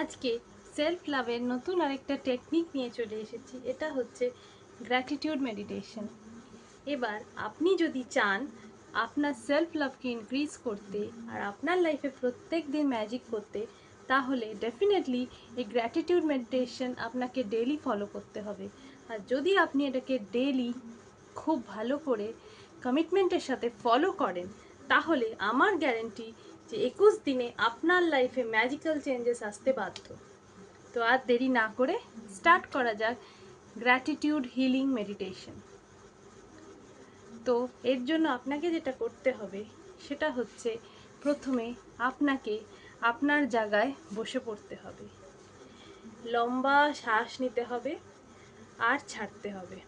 আজকে সেলফ লাভের নতুন আরেকটা টেকনিক নিয়ে চলে এসেছি। এটা হচ্ছে গ্র্যাটিটিউড মেডিটেশন এবার আপনি যদি চান আপনার সেলফ লাভকে ইনক্রিজ করতে আর আপনার লাইফে প্রত্যেক দিন ম্যাজিক করতে, তাহলে ডেফিনেটলি এই গ্র্যাটিটিউড মেডিটেশন আপনাকে ডেলি ফলো করতে হবে। আর যদি আপনি এটাকে ডেলি খুব ভালো করে কমিটমেন্টের সাথে ফলো করেন, তাহলে আমার গ্যারেন্টি যে একুশ দিনে আপনার লাইফে ম্যাজিক্যাল চেঞ্জেস আসতে বাধ্য। তো আর দেরি না করে স্টার্ট করা যাক গ্র্যাটিটিউড হিলিং মেডিটেশন তো এর জন্য আপনাকে যেটা করতে হবে, সেটা হচ্ছে প্রথমে আপনাকে আপনার জায়গায় বসে পড়তে হবে। লম্বা শ্বাস নিতে হবে আর ছাড়তে হবে।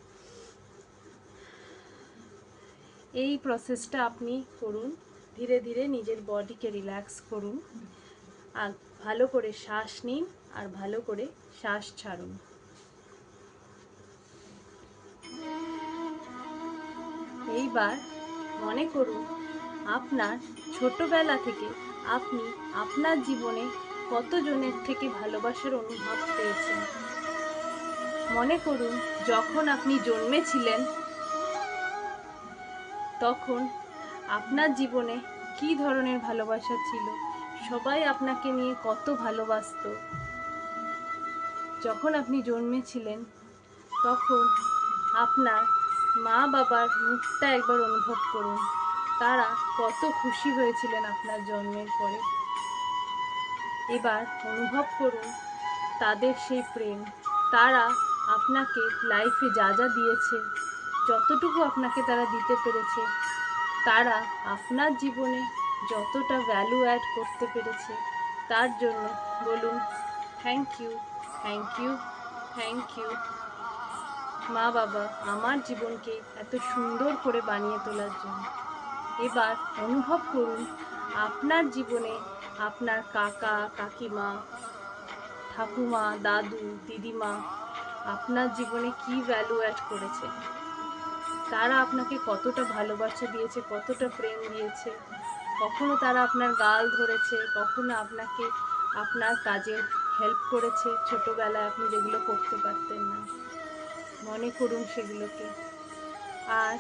এই প্রসেসটা আপনি করুন। ধীরে ধীরে নিজের বডিকে রিল্যাক্স করুন। আর ভালো করে শ্বাস নিন আর ভালো করে শ্বাস ছাড়ুন। এইবার মনে করুন আপনার ছোটবেলা থেকে আপনি আপনার জীবনে কতজনের থেকে ভালোবাসার অনুভব পেয়েছেন? মনে করুন যখন আপনি জন্মেছিলেন, তখন আপনার জীবনে কি ধরনের ভালোবাসা ছিল? সবাই আপনাকে নিয়ে কত ভালোবাসতো। যখন আপনি জন্মেছিলেন, তখন আপনার মা বাবার মুখটা একবার অনুভব করুন। তারা কত খুশি হয়েছিলেন আপনার জন্মের পরে। এবার অনুভব করুন তাদের সেই প্রেম। তারা আপনাকে লাইফে যা যা দিয়েছে, যতটুকু আপনাকে তারা দিতে পেরেছে তারা আপনার জীবনে যতটা ভ্যালু অ্যাড করতে পেরেছে, তার জন্য বলুন thank you thank you thank you মা বাবা, আমার জীবনকে এত সুন্দর করে বানিয়ে তোলার জন্য। এবার অনুভব করুন, আপনার জীবনে আপনার কাকা, কাকিমা, ঠাকুমা, দাদু, দিদিমা আপনার জীবনে কি ভ্যালু অ্যাড করেছে। তারা আপনাকে কতটা ভালোবাসা দিয়েছে, কতটা প্রেম দিয়েছে, কখনো তারা আপনার গাল ধরেছে, কখনো আপনাকে আপনার কাজে হেল্প করেছে। ছোটোবেলায় আপনি যেগুলো করতে পারতেন না, মনে করুন সেগুলোকে। আর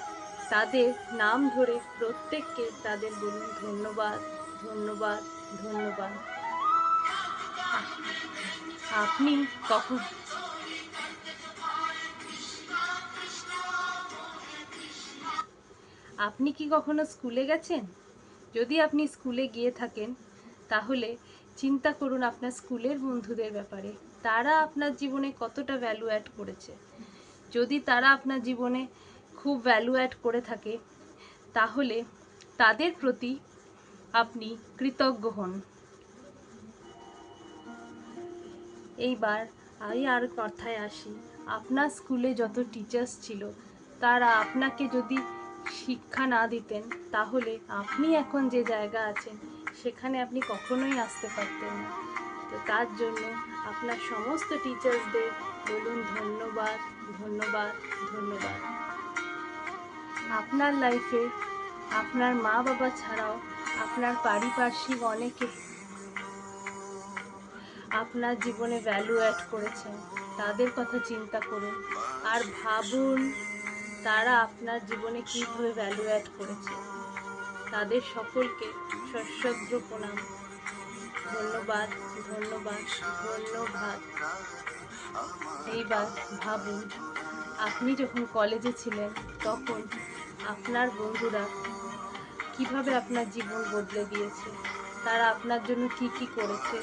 তাদের নাম ধরে প্রত্যেককে তাদের বলুন ধন্যবাদ ধন্যবাদ ধন্যবাদ। আপনি কখন আপনি কি কখনো স্কুলে গেছেন? যদি আপনি স্কুলে গিয়ে থাকেন, তাহলে চিন্তা করুন আপনার স্কুলের বন্ধুদের ব্যাপারে। তারা আপনার জীবনে কতটা ভ্যালু অ্যাড করেছে। যদি তারা আপনার জীবনে খুব ভ্যালু অ্যাড করে থাকে, তাহলে তাদের প্রতি আপনি কৃতজ্ঞ হন। এইবার আমি আর কথায় আসি। আপনার স্কুলে যত টিচার্স ছিল, তারা আপনাকে যদি শিক্ষা না দিতেন, তাহলে আপনি এখন যে জায়গা আছেন, সেখানে আপনি কখনোই আসতে পারতেন না। তো তার জন্য আপনার সমস্ত টিচার্সদের বলুন ধন্যবাদ ধন্যবাদ ধন্যবাদ। আপনার লাইফে আপনার মা বাবা ছাড়াও আপনার পারিপার্শ্বিক অনেকে আপনার জীবনে ভ্যালু অ্যাড করেছেন। তাদের কথা চিন্তা করুন। আর ভাবুন তারা আপনার জীবনে কীভাবে ভ্যালু অ্যাড করেছে? তাদের সকলকে সশ্রদ্ধ প্রণাম। ধন্যবাদ ধন্যবাদ ধন্যবাদ। এইবার ভাবুন, আপনি যখন কলেজে ছিলেন, তখন আপনার বন্ধুরা কীভাবে আপনার জীবন বদলে দিয়েছে? তারা আপনার জন্য কি কি করেছে?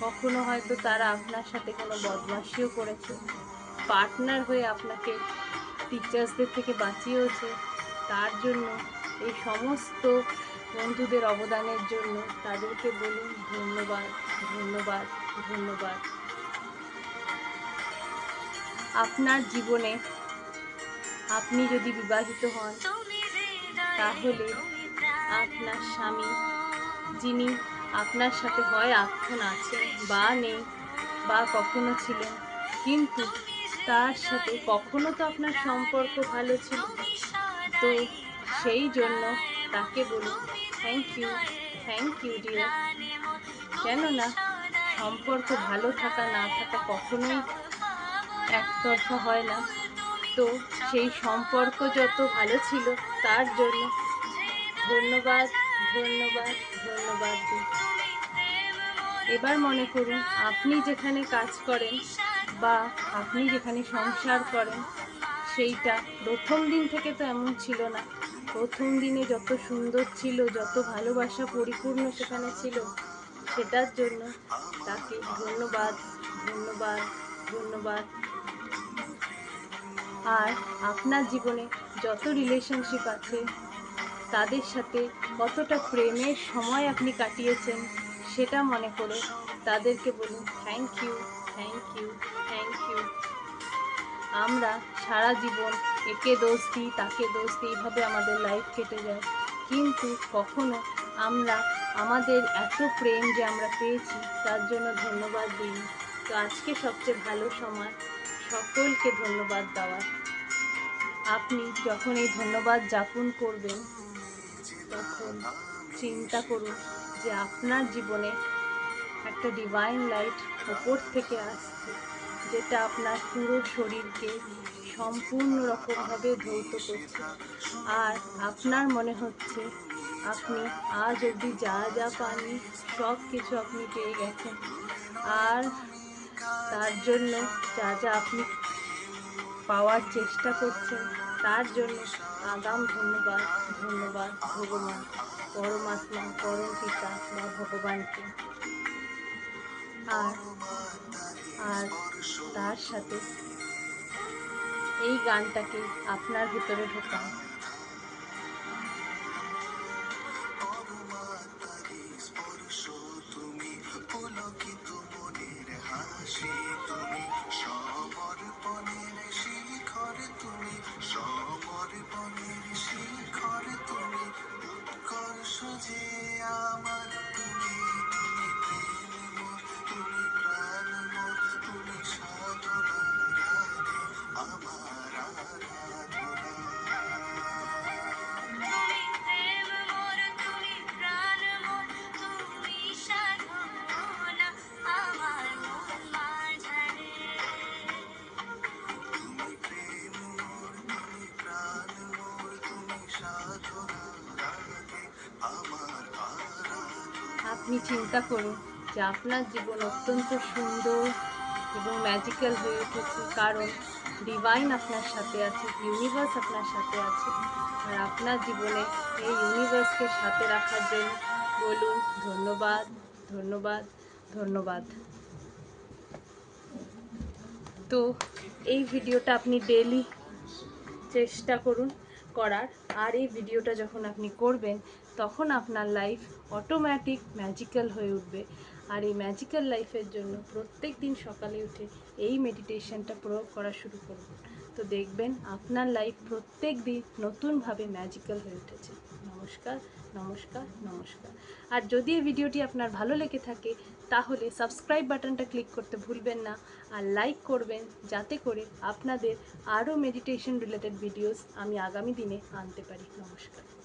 কখনো হয়তো তারা আপনার সাথে কোনো বদমাশিও করেছে। পার্টনার হয়ে আপনাকে টিচার্সদের থেকে বাঁচিয়েওছে। তার জন্য এই সমস্ত বন্ধুদের অবদানের জন্য তাদেরকে বলুন ধন্যবাদ ধন্যবাদ ধন্যবাদ। আপনার জীবনে আপনি যদি বিবাহিত হন, তাহলে আপনার স্বামী যিনি আপনার সাথে হয় এখন আছেন বা নেই বা কখনো ছিলেন, কিন্তু তার সাথে কখনো তো আপনার সম্পর্ক ভালো ছিল। তো সেই জন্য তাকে বলুন thank you thank you dear কেননা সম্পর্ক ভালো থাকা, না থাকা কখনোই একতরফা হয় না। তো সেই সম্পর্ক যত ভালো ছিল, তার জন্য ধন্যবাদ ধন্যবাদ ধন্যবাদ। এবার মনে করুন, আপনি যেখানে কাজ করেন বা আপনি যেখানে সংসার করেন, সেইটা। প্রথম দিন থেকে তো এমন ছিল না। প্রথম দিনে যত সুন্দর ছিল, যত ভালোবাসা পরিপূর্ণ সেখানে ছিল, সেটার জন্য তাকে ধন্যবাদ ধন্যবাদ ধন্যবাদ। আর আপনার জীবনে যত রিলেশনশিপ আছে, তাদের সাথে কতটা প্রেমের সময় আপনি কাটিয়েছেন, সেটা মনে করে তাদেরকে বলুন থ্যাংক ইউ থ্যাংক ইউ আমরা সারা জীবন একে দোষ দিই, তাকে দোষ দিই, এইভাবে আমাদের লাইফ কেটে যায়। কিন্তু কখনো আমরা আমাদের এত প্রেম যে আমরা পেয়েছি, তার জন্য ধন্যবাদ দিই। তো আজকে সবচেয়ে ভালো সময় সকলকে ধন্যবাদ দেওয়ার। আপনি যখন এই ধন্যবাদ যাপন করবেন, তখন চিন্তা করুন যে আপনার জীবনে একটা ডিভাইন লাইট ওপর থেকে আসছে। যেটা আপনার পুরো শরীরকে সম্পূর্ণ রকমভাবে ধৌত করছে। আর আপনার মনে হচ্ছে আপনি আজ অবধি যা যা পাননি, সব কিছু আপনি পেয়ে গেছেন। আর তার জন্য যা যা আপনি পাওয়ার চেষ্টা করছেন, তার জন্য আগাম ধন্যবাদ ধন্যবাদ ভগবান, পরমাত্মা, পরম পিতা বা ভগবানকে। আর আর তার সাথে এই গানটাকে আপনার ভিতরে ঢোকান। তুমি আপনি চিন্তা করুন যে আপনার জীবন অত্যন্ত সুন্দর এবং ম্যাজিক্যাল হয়ে উঠেছে, কারণ ডিভাইন আপনার সাথে আছে ইউনিভার্স আপনার সাথে আছে। আর আপনার জীবনে এই ইউনিভার্সকে সাথে রাখার জন্য বলুন ধন্যবাদ ধন্যবাদ ধন্যবাদ। তো এই ভিডিওটা আপনি ডেলি চেষ্টা করুন। করার আর এই ভিডিওটা যখন আপনি করবেন, তখন আপনার লাইফ অটোমেটিক ম্যাজিক্যাল হয়ে উঠবে। আর এই ম্যাজিক্যাল লাইফের জন্য প্রত্যেক দিন সকালে উঠে এই মেডিটেশনটা প্রয়োগ করা শুরু করুন। তো দেখবেন আপনার লাইফ প্রত্যেক দিন নতুনভাবে ম্যাজিক্যাল হয়ে উঠেছে। নমস্কার নমস্কার নমস্কার। আর যদি এই ভিডিওটি আপনার ভালো লেগে থাকে তাহলে সাবস্ক্রাইব বাটনটা ক্লিক করতে ভুলবেন না আর লাইক করবেন যাতে করে আপনাদের আরও মেডিটেশন রিলেটেড ভিডিওস আমি আগামী দিনে আনতে পারি। নমস্কার।